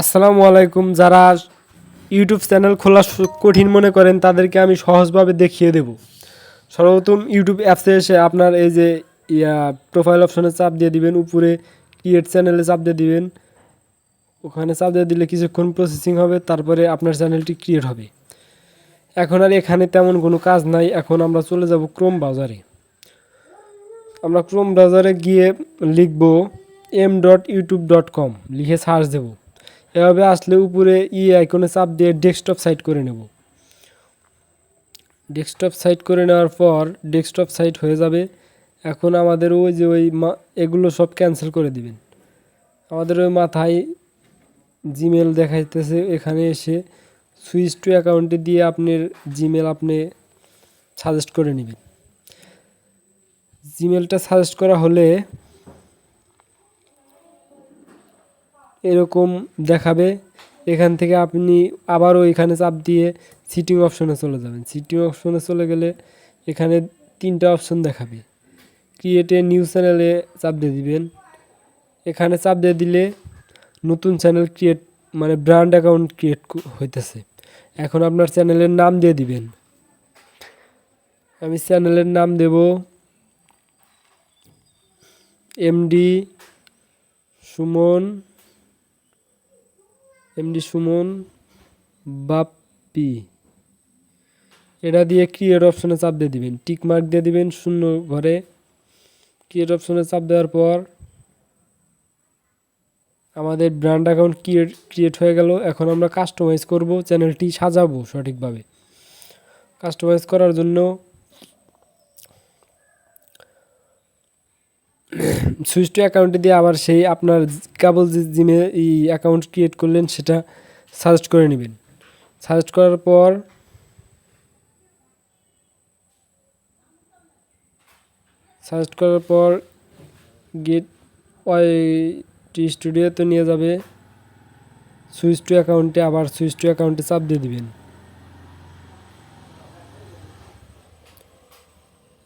আসসালামু আলাইকুম। যারা ইউটিউব চ্যানেল খোলা কঠিন মনে করেন, তাদেরকে আমি সহজভাবে দেখিয়ে দেব। সর্বপ্রথম ইউটিউব অ্যাপসে এসে আপনার এই যে প্রোফাইল অপশনে চাপ দিয়ে দিবেন, উপরে ক্রিয়েট চ্যানেলে চাপ দিয়ে দিবেন। ওখানে চাপ দিয়ে দিলে কিছুক্ষণ প্রসেসিং হবে, তারপরে আপনার চ্যানেলটি ক্রিয়েট হবে। এখন আর এখানে তেমন কোনো কাজ নাই, এখন আমরা চলে যাব ক্রোম ব্রাউজারে আমরা ক্রোম ব্রাউজারে গিয়ে লিখব M dot YouTube dot com লিখে সার্চ দেব। এভাবে আসলে উপরে ই আইকনে চাপ দিয়ে ডেস্কটপ সাইট করে নেব। ডেস্কটপ সাইট করে নেওয়ার পর ডেস্কটপ সাইট হয়ে যাবে। এখন আমাদের ওই যে ওই এগুলো সব ক্যান্সেল করে দিবেন। আমাদের ওই মাথায় জিমেল দেখাইতেছে, এখানে এসে সুইচ টু অ্যাকাউন্টে দিয়ে আপনার জিমেল আপনি সাজেস্ট করে নেবেন। জিমেলটা সাজেস্ট করা হলে এরকম দেখাবে। এখান থেকে আপনি আবারও এখানে চাপ দিয়ে সিটিং অপশনে চলে যাবেন। সিটিং অপশনে চলে গেলে এখানে তিনটা অপশন দেখাবে। ক্রিয়েটে নিউ চ্যানেলে চাপ দিয়ে দিবেন। এখানে চাপ দিয়ে দিলে নতুন চ্যানেল ক্রিয়েট মানে ব্র্যান্ড অ্যাকাউন্ট ক্রিয়েট হইতেছে। এখন আপনার চ্যানেলের নাম দিয়ে দিবেন। আমি চ্যানেলের নাম দেব এমডি সুমন এমডি সুমন, বাপ্পি। এটা দিয়ে ক্রিয়েট অপশনে চাপ দিয়ে দিবেন। টিক মার্ক দিয়ে দিবেন শূন্য ঘরে। ক্রিয়েট অপশনে চাপ দেওয়ার পর আমাদের ব্র্যান্ড অ্যাকাউন্ট ক্রিয়েট ক্রিয়েট হয়ে গেল। এখন আমরা কাস্টমাইজ করব চ্যানেলটি সাজাবো সঠিকভাবে। কাস্টমাইজ করার জন্য সুইচ টু অ্যাকাউন্টে দিয়ে আবার সেই আপনার কেবল যে জিমে এই অ্যাকাউন্ট ক্রিয়েট করলেন, সেটা সাজেস্ট করে নেবেন। সাজেস্ট করার পর সাজেস্ট করার পর গেট ওই টি স্টুডিওতে নিয়ে যাবে। সুইচ টু অ্যাকাউন্টে আবার সুইচ টু অ্যাকাউন্টে চাপ দিয়ে দিবেন।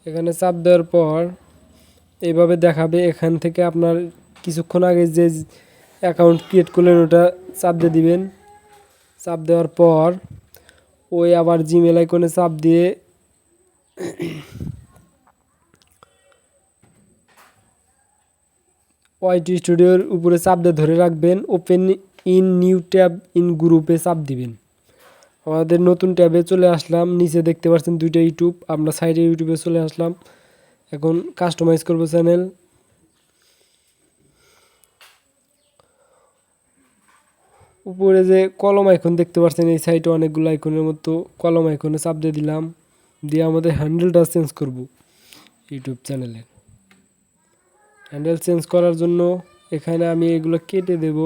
এখানে চাপ দেওয়ার পর এইভাবে দেখাবে, এখান থেকে আপনার কিছুক্ষণ আগে যে অ্যাকাউন্ট ক্রিয়েট করলেন, ওটা চাপ দিয়ে দিবেন। চাপ দেওয়ার পর ওই আবার জিমেল আইকনে চাপ দিয়ে ওয়াইটি স্টুডিওর উপরে চাপ দিয়ে ধরে রাখবেন open in new tab in গ্রুপে চাপ দিবেন। আমাদের নতুন ট্যাবে চলে আসলাম, নিচে দেখতে পাচ্ছেন দুইটা ইউটিউব আমরা সাইডে ইউটিউবে চলে আসলাম। এখন কাস্টমাইজ করব চ্যানেল উপরে যে কলম আইকন দেখতে পাচ্ছেন, এই সাইডে অনেকগুলো আইকনের মতো কলম আইকনে চাপ দিয়ে দিলাম। দিয়ে আমাদের হ্যান্ডেলটা চেঞ্জ করব ইউটিউব চ্যানেলে হ্যান্ডেল চেঞ্জ করার জন্য এখানে আমি এগুলো কেটে দেব।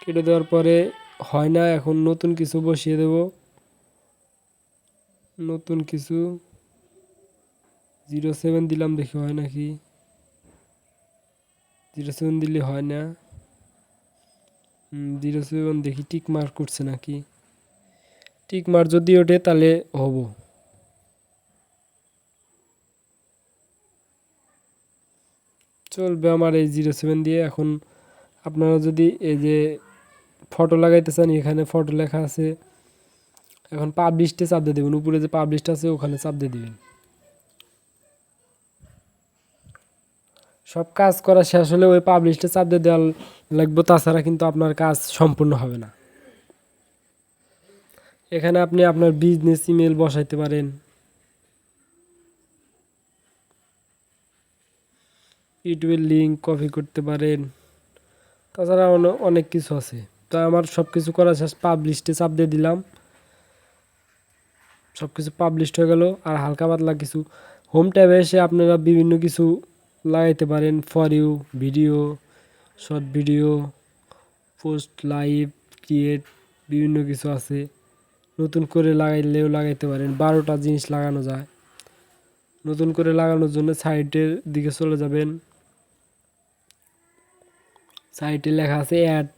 কেটে দেওয়ার পরে হয় না, এখন নতুন কিছু বসিয়ে দেব। নতুন কিছু জিরো সেভেন দিলাম দেখি হয় নাকি জিরো সেভেন দিলে হয় না? জিরো সেভেন দেখি টিক মার্ক করছে নাকি? টিক মার্ক যদি ওঠে তাহলে হব। চলবে আমার এই জিরো সেভেন দিয়ে। এখন আপনারা যদি এই যে ফটো লাগাইতে চান, এখানে ফটো লেখা আছে। এখন পাবলিশটে চাপ দিয়ে দেবেন। উপরে যে পাবলিশটা আছে, ওখানে চাপ দিয়ে দিবেন। সব কাজ করা শেষ হলে ওই পাবলিশটা চাপ দিয়ে দেওয়া লাগবে, তাছাড়া কিন্তু আপনার কাজ সম্পূর্ণ হবে না। এখানে আপনি আপনার বিজনেস ইমেল বসাইতে পারেন। ইউটিউবের লিঙ্ক কপি করতে পারেন। তাছাড়া অনে- অনেক কিছু আছে। তো আমার সব কিছু করা শেষ পাবলিশটে চাপ দিয়ে দিলাম। সব কিছু পাবলিশড হয়ে গেল। আর হালকা পাতলা কিছু। হোম ট্যাবে এসে আপনারা বিভিন্ন কিছু লাগাইতে পারেন for you video short video post live create বিভিন্ন কিছু আছে। নতুন করে লাগাইলেও লাগাইতে পারেন। বারোটা জিনিস লাগানো যায়। নতুন করে লাগানোর জন্য সাইটের দিকে চলে যাবেন। সাইটে লেখা আছে অ্যাড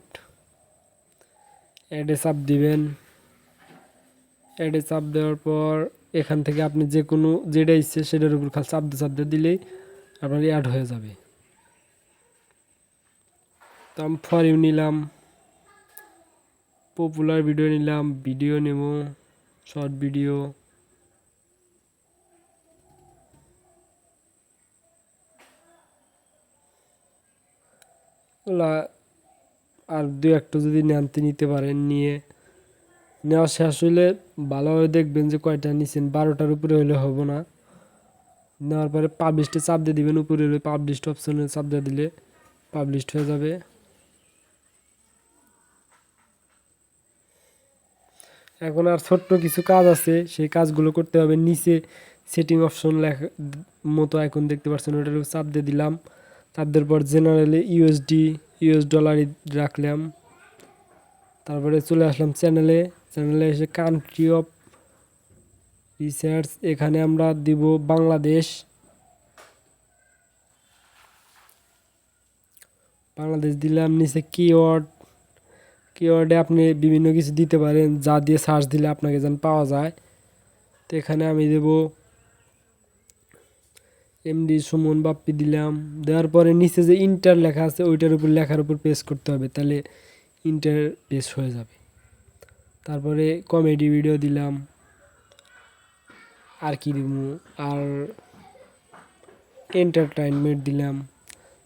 অ্যাডে চাপ দিবেন। অ্যাডে চাপ দেওয়ার পর এখান থেকে আপনি যে কোনো যেটা ইচ্ছে সেটার উপর খালি চাপ দিয়ে চাপ দিয়ে দিলেই আপনার অ্যাড হয়ে যাবে। তো আমি ফর ইউ নিলাম। পপুলার ভিডিও নিলাম ভিডিও নেব শর্ট ভিডিও আর দু একটা যদি নেনতে নিতে পারেন নিয়ে। নেওয়া শেষ হলে ভালোভাবে দেখবেন যে কয়টা নিছেন, বারোটার উপরে হলে হব না। নেওয়ার পরে পাবলিশটে চাপ দিয়ে দিবেন, উপরে হলে পাবলিশড অপশনে চাপ দিয়ে দিলে পাবলিশড হয়ে যাবে। এখন আর ছোট্ট কিছু কাজ আছে, সেই কাজগুলো করতে হবে। নিচে সেটিং অপশন লেখা মতো এখন দেখতে পাচ্ছেন, ওটার চাপ দিয়ে দিলাম। চাপ দেওয়ার পর জেনারেলে ইউএসডি ইউএস ডলারই রাখলাম। তারপরে চলে আসলাম চ্যানেলে চ্যানেলে এসে কান্ট্রি অফ রিসার্চ এখানে আমরা দিব বাংলাদেশ। বাংলাদেশ দিলাম নিচে কিওয়ার্ড কিওয়ার্ডে আপনি বিভিন্ন কিছু দিতে পারেন, যা দিয়ে সার্চ দিলে আপনাকে যেন পাওয়া যায়। তো এখানে আমি দেব এমডি সুমন বাপ্পি দিলাম। দেওয়ার পরে নিচে যে ইন্টার লেখা আছে, ওইটার উপর লেখার উপর পেস করতে হবে, তাহলে ইন্টার পেস হয়ে যাবে। তারপরে কমেডি ভিডিও দিলাম। আর কি দিব আর এন্টারটেনমেন্ট দিলাম।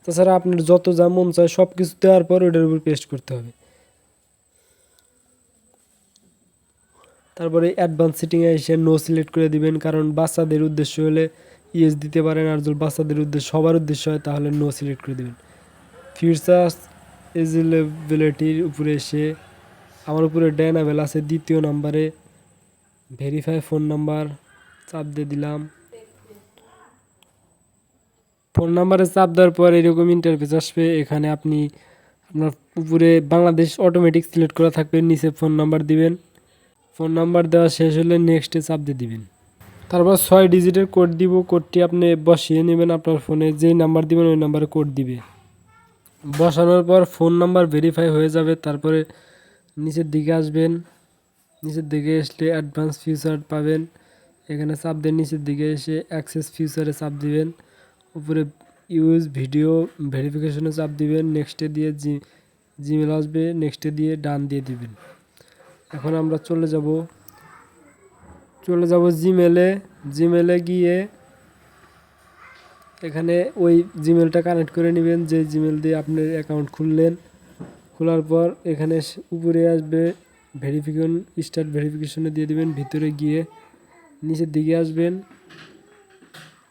তাছাড়া আপনার যত যা মন চায় সব কিছু দেওয়ার পর ওইটার উপর পেস্ট করতে হবে। তারপরে অ্যাডভান্স সেটিংয়ে এসে নো সিলেক্ট করে দিবেন, কারণ বাচ্চাদের উদ্দেশ্য হলে ইয়েস দিতে পারেন, আর যদি বাচ্চাদের উদ্দেশ্য, সবার উদ্দেশ্য হয়, তাহলে নো সিলেক্ট করে দেবেন। ফিউচার্স এজিলেবিলিটির উপরে এসে, আমার উপরে ড্যানাবেল আছে, দ্বিতীয় নাম্বারে ভেরিফাই ফোন নাম্বার চাপ দিয়ে দিলাম। ফোন নাম্বারে চাপ দেওয়ার পর এরকম ইন্টারফেস আসবে। এখানে আপনি আপনার উপরে বাংলাদেশ অটোমেটিক সিলেক্ট করা থাকবে। নিচে ফোন নাম্বার দিবেন। ফোন নাম্বার দেওয়া শেষ হলে নেক্সটে চাপ দিয়ে দিবেন। তারপর ছয় ডিজিটের কোড দিব। কোডটি আপনি বসিয়ে নেবেন আপনার ফোনে যেই নাম্বার দিবেন ওই নাম্বারে কোড দিবে। বসানোর পর ফোন নাম্বার ভেরিফাই হয়ে যাবে। তারপরে নিচের দিকে আসবেন। নিচের দিকে আসলে অ্যাডভান্স ফিউচার পাবেন। এখানে চাপ দিয়ে নিচের দিকে এসে অ্যাক্সেস ফিউচারে চাপ দিবেন। উপরে ইউজ ভিডিও ভেরিফিকেশনে চাপ দিবেন। নেক্সটে দিয়ে জি, জিমেল আসবে। নেক্সটে দিয়ে ডান দিয়ে দিবেন। এখন আমরা চলে যাব। চলে যাব জিমেলে জিমেলে গিয়ে এখানে ওই জিমেলটা কানেক্ট করে নেবেন। যে জিমেল দিয়ে আপনি অ্যাকাউন্ট খুললেন। খোলার পর এখানে উপরে আসবে। ভেরিফিকেশন, স্টার্ট ভেরিফিকেশনে দিয়ে দিবেন। ভিতরে গিয়ে নিচের দিকে আসবেন।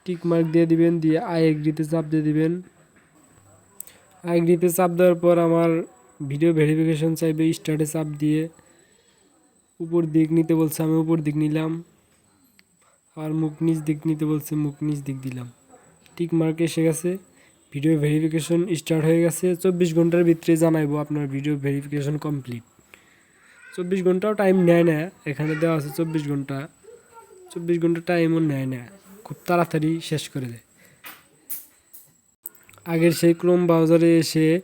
টিক মার্ক দিয়ে দিবেন, দিয়ে আই এগ্রিতে চাপ দিয়ে দিবেন। আই এগ্রিতে চাপ দেওয়ার পর আমার ভিডিও ভেরিফিকেশন চাইবে স্টার্টে চাপ দিয়ে। উপর দিক নিতে বলছে, আমি উপর দিক নিলাম। আর মুখ নিচ দিক নিতে বলছে, মুখ নিচ দিক দিলাম। টিক মার্ক এসে গেছে। ভিডিও ভেরিফিকেশন স্টার্ট হয়ে গেছে। চব্বিশ ঘণ্টার ভিতরে জানাইবো আপনার ভিডিও ভেরিফিকেশন কমপ্লিট চব্বিশ ঘন্টাও টাইম নেয় না, এখানে দেওয়া আছে চব্বিশ ঘণ্টা। চব্বিশ ঘণ্টা টাইমও নেয় না। খুব তাড়াতাড়ি শেষ করে দেয়। আগের সেই ক্রোম ব্রাউজারে এসে,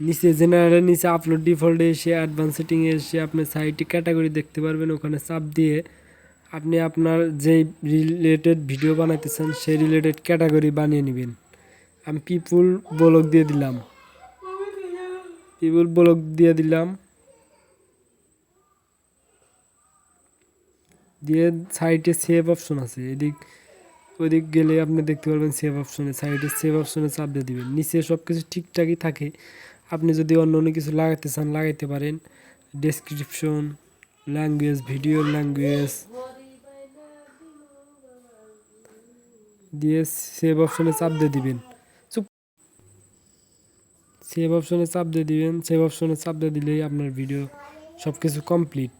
নিচে জেনারেলের নিচে আপলোড ডিফল্টে এসে অ্যাডভান্স সেটিংয়ে এসে আপনি সাইটে ক্যাটাগরি দেখতে পারবেন, ওখানে চাপ দিয়ে আপনি আপনার যেই রিলেটেড ভিডিও বানাইতেছেন, সেই রিলেটেড ক্যাটাগরি বানিয়ে নেবেন। আমি পিপুল ব্লগ দিয়ে দিলাম। পিপুল ব্লগ দিয়ে দিলাম। দিয়ে সাইডে সেভ অপশন আছে, এদিক ওইদিক গেলে আপনি দেখতে পারবেন সেভ অপশনে সাইডে সেভ অপশনে চাপ দিয়ে দিবেন। নিচে সব কিছু ঠিকঠাকই থাকে। আপনি যদি অন্য অন্য কিছু লাগাতে চান, লাগাইতে পারেন। ডেসক্রিপশন ল্যাঙ্গুয়েজ ভিডিও ল্যাঙ্গুয়েজ দিয়ে সেভ অপশনে চাপ দিয়ে দিবেন। সেভ অপশনে চাপ দিয়ে দিবেন। সেভ অপশনে চাপ দিয়ে দিলেই আপনার ভিডিও সব কিছু কমপ্লিট